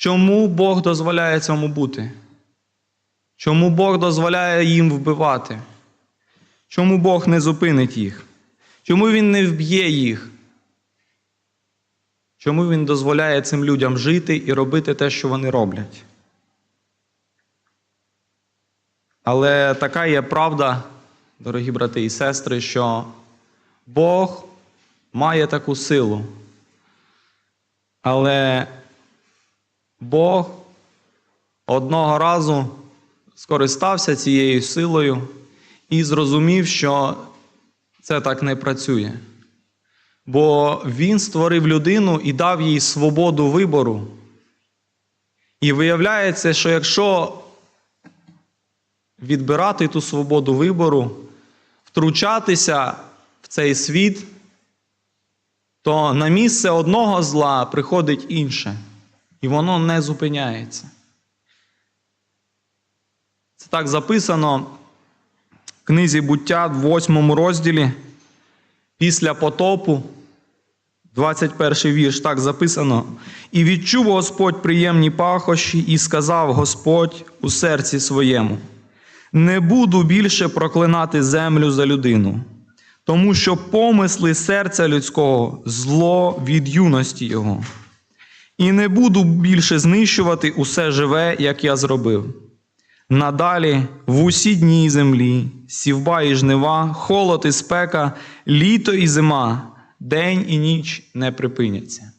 Чому Бог дозволяє цьому бути? Чому Бог дозволяє їм вбивати? Чому Бог не зупинить їх? Чому Він не вб'є їх? Чому Він дозволяє цим людям жити і робити те, що вони роблять? Але така є правда, дорогі брати і сестри, що Бог має таку силу. Але Бог одного разу скористався цією силою і зрозумів, що це так не працює. Бо Він створив людину і дав їй свободу вибору. І виявляється, що якщо відбирати ту свободу вибору, втручатися в цей світ, то на місце одного зла приходить інше, і воно не зупиняється. Це так записано в книзі буття в 8 розділі після потопу. 21 вірш так записано. І відчув Господь приємні пахощі, і сказав Господь у серці своєму: Не буду більше проклинати землю за людину, тому що помисли серця людського зло від юності його. І не буду більше знищувати усе живе, як я зробив. Надалі в усі дні землі, сівба і жнива, холод і спека, літо і зима, день і ніч не припиняться.